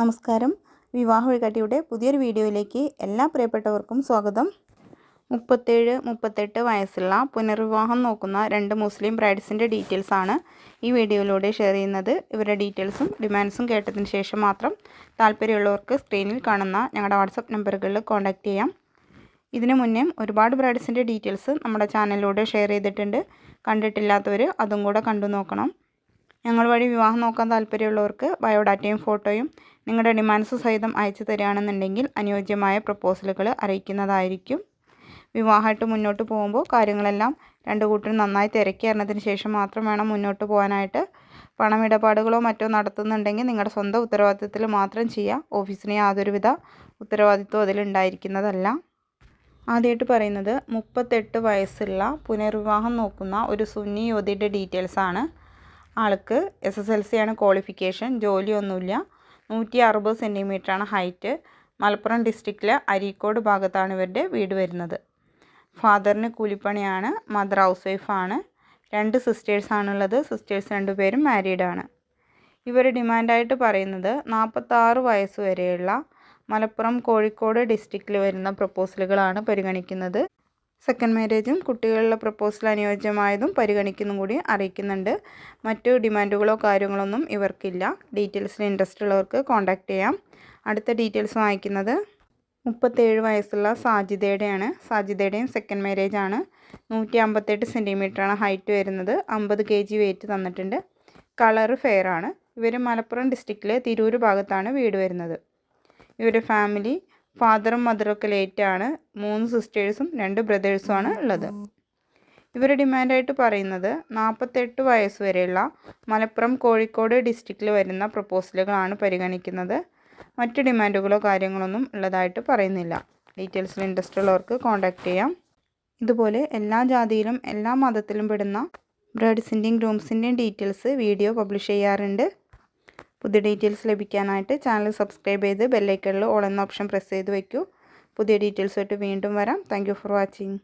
നമസ്കാരം. വിവാഹ വഴികാട്ടിയുടെ പുതിയൊരു വീഡിയോയിലേക്ക് എല്ലാ പ്രിയപ്പെട്ടവർക്കും സ്വാഗതം. മുപ്പത്തേഴ് മുപ്പത്തെട്ട് വയസ്സുള്ള പുനർവിവാഹം നോക്കുന്ന രണ്ട് മുസ്ലിം ബ്രൈഡ്സിന്റെ ഡീറ്റെയിൽസാണ് ഈ വീഡിയോയിലൂടെ ഷെയർ ചെയ്യുന്നത്. ഇവരുടെ ഡീറ്റെയിൽസും ഡിമാൻഡ്സും കേട്ടതിന് ശേഷം മാത്രം താല്പര്യമുള്ളവർക്ക് സ്ക്രീനിൽ കാണുന്ന ഞങ്ങളുടെ വാട്സപ്പ് നമ്പറുകളിൽ കോൺടാക്റ്റ് ചെയ്യാം. ഇതിനു മുന്നേ ഒരുപാട് ബ്രൈഡ്സിന്റെ ഡീറ്റെയിൽസ് നമ്മുടെ ചാനലിലൂടെ ഷെയർ ചെയ്തിട്ടുണ്ട്. കണ്ടിട്ടില്ലാത്തവർ അതും കൂടെ കണ്ടു നോക്കണം. ഞങ്ങൾ വഴി വിവാഹം നോക്കാൻ താല്പര്യമുള്ളവർക്ക് ബയോഡാറ്റയും ഫോട്ടോയും നിങ്ങളുടെ ഡിമാൻഡ്സ് സഹിതം അയച്ചു തരികയാണെന്നുണ്ടെങ്കിൽ അനുയോജ്യമായ പ്രപ്പോസലുകൾ അറിയിക്കുന്നതായിരിക്കും. വിവാഹമായിട്ട് മുന്നോട്ട് പോകുമ്പോൾ കാര്യങ്ങളെല്ലാം രണ്ട് കൂട്ടരും നന്നായി തിരക്കി അറിഞ്ഞതിന് ശേഷം മാത്രം വേണം മുന്നോട്ട് പോകാനായിട്ട്. പണമിടപാടുകളോ മറ്റോ നടത്തുന്നുണ്ടെങ്കിൽ നിങ്ങളുടെ സ്വന്തം ഉത്തരവാദിത്തത്തിൽ മാത്രം ചെയ്യുക. ഓഫീസിന് യാതൊരുവിധ ഉത്തരവാദിത്വം അതിലുണ്ടായിരിക്കുന്നതല്ല ആദ്യമായിട്ട് പറയുന്നത് മുപ്പത്തെട്ട് വയസ്സുള്ള പുനർവിവാഹം നോക്കുന്ന ഒരു സുന്നി യുവതിയുടെ ഡീറ്റെയിൽസാണ്. ആൾക്ക് എസ് എസ് എൽ സി ആണ് ക്വാളിഫിക്കേഷൻ ജോലിയൊന്നുമില്ല. നൂറ്റി അറുപത് സെന്റിമീറ്ററാണ് ഹൈറ്റ് മലപ്പുറം ഡിസ്ട്രിക്റ്റിലെ അരീക്കോട് ഭാഗത്താണ് ഇവരുടെ വീട് വരുന്നത്. ഫാദറിന് കൂലിപ്പണിയാണ്. മദർ ഹൗസ് വൈഫാണ് രണ്ട് സിസ്റ്റേഴ്സാണുള്ളത് സിസ്റ്റേഴ്സ് രണ്ടുപേരും മാരീഡാണ് ഇവർ ഡിമാൻഡായിട്ട് പറയുന്നത് നാൽപ്പത്താറ് വയസ്സ് വരെയുള്ള മലപ്പുറം കോഴിക്കോട് ഡിസ്ട്രിക്റ്റിൽ വരുന്ന പ്രപ്പോസലുകളാണ് പരിഗണിക്കുന്നത്. സെക്കൻഡ് മാരേജും കുട്ടികളുടെ പ്രപ്പോസൽ അനുയോജ്യമായതും പരിഗണിക്കുന്നതും കൂടി അറിയിക്കുന്നുണ്ട്. മറ്റു ഡിമാൻഡുകളോ കാര്യങ്ങളൊന്നും ഇവർക്കില്ല. ഡീറ്റെയിൽസിൽ ഇൻട്രസ്റ്റ് ഉള്ളവർക്ക് കോൺടാക്റ്റ് ചെയ്യാം. അടുത്ത ഡീറ്റെയിൽസ് വായിക്കുന്നത് മുപ്പത്തേഴ് വയസ്സുള്ള സാജിദയുടെയാണ്. സാജിദയുടെയും സെക്കൻഡ് മാരേജ് ആണ്. നൂറ്റി അമ്പത്തെട്ട് സെന്റിമീറ്ററാണ് ഹൈറ്റ് വരുന്നത്. അമ്പത് കെ ജി വെയിറ്റ് തന്നിട്ടുണ്ട്. കളർ ഫെയർ ആണ്. ഇവർ മലപ്പുറം ഡിസ്ട്രിക്റ്റിലെ തിരൂർ ഭാഗത്താണ് വീട് വരുന്നത്. ഇവരുടെ ഫാമിലി ഫാദറും മദറൊക്കെ ലേറ്റാണ് മൂന്ന് സിസ്റ്റേഴ്സും രണ്ട് ബ്രദേഴ്സുമാണ് ഉള്ളത്. ഇവർ ഡിമാൻഡായിട്ട് പറയുന്നത് നാൽപ്പത്തെട്ട് വയസ്സ് വരെയുള്ള മലപ്പുറം കോഴിക്കോട് ഡിസ്ട്രിക്റ്റിൽ വരുന്ന പ്രപ്പോസലുകളാണ് പരിഗണിക്കുന്നത്. മറ്റ് ഡിമാൻഡുകളോ കാര്യങ്ങളൊന്നും ഉള്ളതായിട്ട് പറയുന്നില്ല. ഡീറ്റെയിൽസിൽ ഇൻട്രസ്റ്റ് ഉള്ളവർക്ക് കോൺടാക്റ്റ് ചെയ്യാം. ഇതുപോലെ എല്ലാ ജാതിയിലും എല്ലാ മതത്തിലും പെടുന്ന ബ്രേഡ്സിന്റെയും ഗ്രൂംസിന്റെയും ഡീറ്റെയിൽസ് വീഡിയോ പബ്ലിഷ് ചെയ്യാറുണ്ട്. പുതിയ ഡീറ്റെയിൽസ് ലഭിക്കാനായിട്ട് ചാനൽ സബ്സ്ക്രൈബ് ചെയ്ത് ബെല്ലൈക്കണിൽ ഓൾ എന്ന ഓപ്ഷൻ പ്രസ് ചെയ്ത് വയ്ക്കൂ പുതിയ ഡീറ്റെയിൽസുമായിട്ട് വീണ്ടും വരാം. Thank for watching